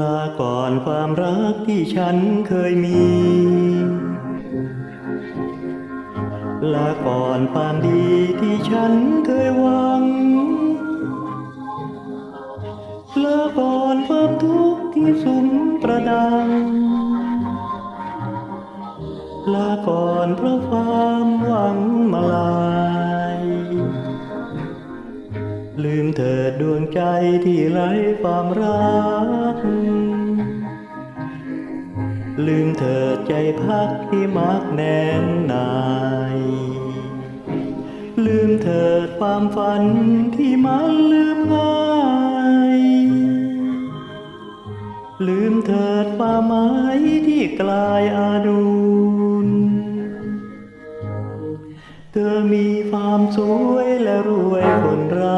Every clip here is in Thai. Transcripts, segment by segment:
ลาก่อนความรักที่ฉันเคยมี ลาก่อนความดีที่ฉันเคยหวัง ลาก่อนความทุกข์ที่สุมประดัง ลาก่อนเพราะความหวังมาลา เถิดดวงใจที่ไร้ความรัก ลืมเถิดใจพักที่มักแน่นหนาย ลืมเถิดความฝันที่มันลืมง่ายลืมเถิดความหมายที่กลายอาดูลเธอมีความสวยและรวยคนรัก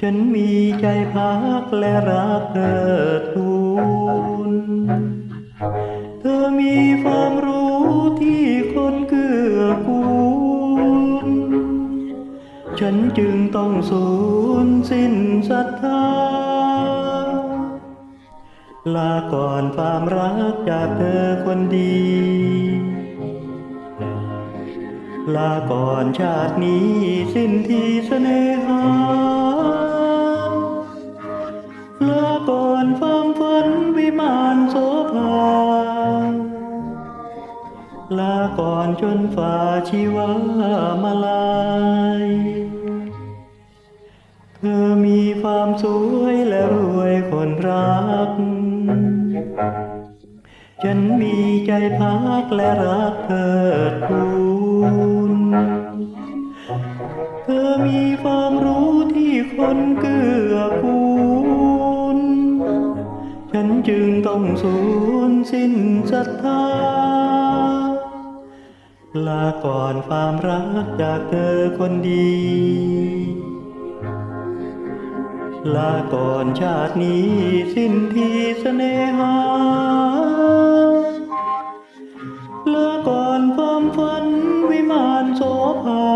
ฉันมีใจพักและรักเธอทูลเธอมีความรู้ที่คนเกื้อกูล ฉันจึงต้องสูญสิ้นศรัทธา ลาก่อนความรักจากเธอคนดี ลาก่อนชาตินี้สิ้นที่เสน่หา มานโสภาลาก่อนจนฝ่าชีวามาลายเธอมีความสวยและรวยคนรัก ฉันมีใจพักและรักเธอทูลเธอมีความรู้ที่คนเกื้อกูล จึงต้องสูญสิ้นศรัทธา ลาก่อนความรักจากเธอคนดี ลาก่อนชาตินี้สิ้นที่เสน่หา ลาก่อนความฝันวิมานโสภา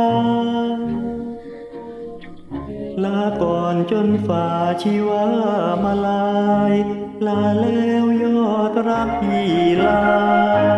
ลาก่อน จนฝ่าชีวามาลาย ลาแล้วยอดรักพี่ลา